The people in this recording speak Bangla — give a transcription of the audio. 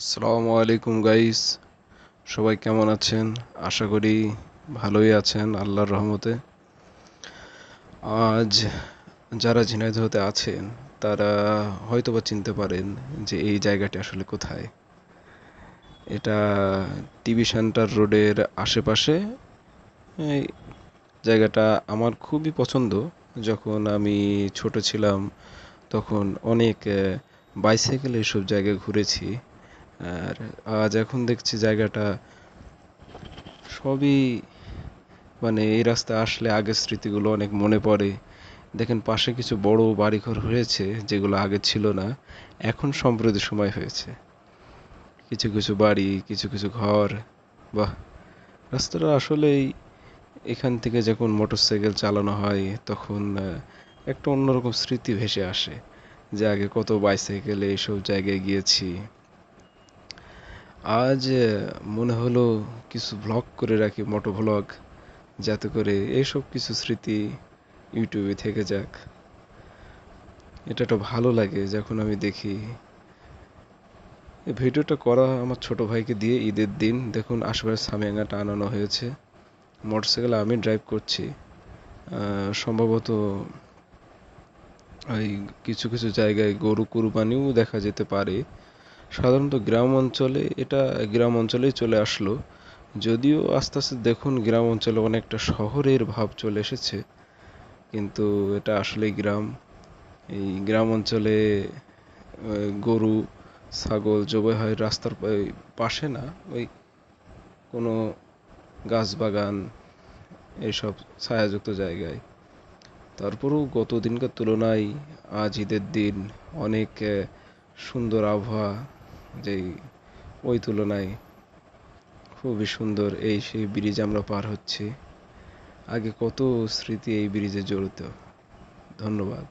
আসসালামু আলাইকুম গাইস। সবাই কেমন আছেন? আশা করি ভালোই আছেন আল্লাহর রহমতে। আজ যারা ঝিনাইদহতে আছেন, তারা হয়তোবা চিনতে পারেন যে এই জায়গাটি আসলে কোথায়। এটা টিভি সেন্টার রোডের আশেপাশে। এই জায়গাটা আমার খুবই পছন্দ। যখন আমি ছোট ছিলাম, তখন অনেক বাইসাইকেলে এসব জায়গায় ঘুরেছি। আর আজ এখন দেখছি জায়গাটা সবই মানে এই রাস্তায় আসলে আগের স্মৃতিগুলো অনেক মনে পড়ে। দেখেন পাশে কিছু বড় বাড়িঘর হয়েছে যেগুলো আগে ছিল না, এখন সম্প্রতি সময় হয়েছে। কিছু কিছু বাড়ি, কিছু কিছু ঘর, বাহ! রাস্তাটা আসলেই এখান থেকে যখন মোটরসাইকেল চালানো হয় তখন একটা অন্যরকম স্মৃতি ভেসে আসে যে আগে কত বাইসাইকেলে এইসব জায়গায় গিয়েছি। আজ মনে হলো কিছু ভ্লগ করে রাখি, মোটো ভ্লগ যাতে করে এইসব কিছু স্মৃতি ইউটিউবে থেকে যাক। এটা একটা ভালো লাগে যখন আমি দেখি। ভিডিওটা করা আমার ছোট ভাইকে দিয়ে ঈদের দিন। দেখুন, আশেপাশে সামিয়াঙ্গাটা আনানো হয়েছে। মোটরসাইকেল আমি ড্রাইভ করছি। সম্ভবত ওই কিছু কিছু জায়গায় গরু কুরবানিও দেখা যেতে পারে। সাধারণত গ্রাম অঞ্চলে এটা গ্রাম অঞ্চলেই চলে আসলো। যদিও আস্তে আস্তে দেখুন গ্রাম অঞ্চলে অনেকটা শহরের ভাব চলে এসেছে, কিন্তু এটা আসলেই গ্রাম। এই গ্রাম অঞ্চলে গরু, ছাগল জবাই হয় রাস্তার পাশে না, ওই কোনো গাছ বাগান এইসব ছায়াযুক্ত জায়গায়। তারপরেও গত দিনকার তুলনায় আজ ঈদের দিন অনেক সুন্দর আবহাওয়া যেই ওই তুলনায় খুবই সুন্দর এই সেই ব্রিজ আমরা পার হচ্ছি। আগে কত স্মৃতি এই ব্রিজে জড়িত। ধন্যবাদ।